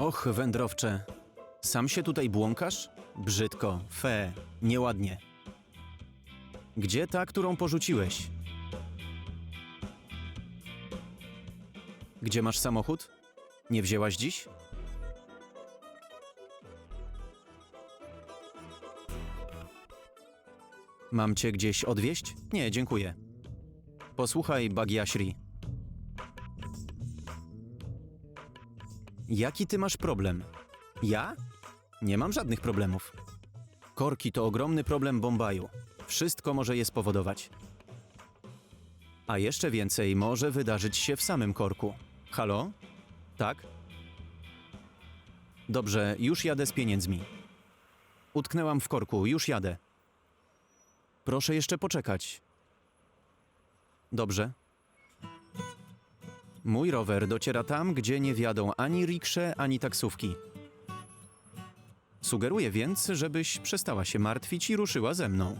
Och, wędrowcze. Sam się tutaj błąkasz? Brzydko, fe, nieładnie. Gdzie ta, którą porzuciłeś? Gdzie masz samochód? Nie wzięłaś dziś? Mam cię gdzieś odwieźć? Nie, dziękuję. Posłuchaj, Bagiashri. Jaki ty masz problem? Ja? Nie mam żadnych problemów. Korki to ogromny problem Bombaju. Wszystko może je spowodować. A jeszcze więcej może wydarzyć się w samym korku. Halo? Tak? Dobrze, już jadę z pieniędzmi. Utknęłam w korku, już jadę. Proszę jeszcze poczekać. Dobrze. Mój rower dociera tam, gdzie nie wjadą ani riksze, ani taksówki. Sugeruję więc, żebyś przestała się martwić i ruszyła ze mną.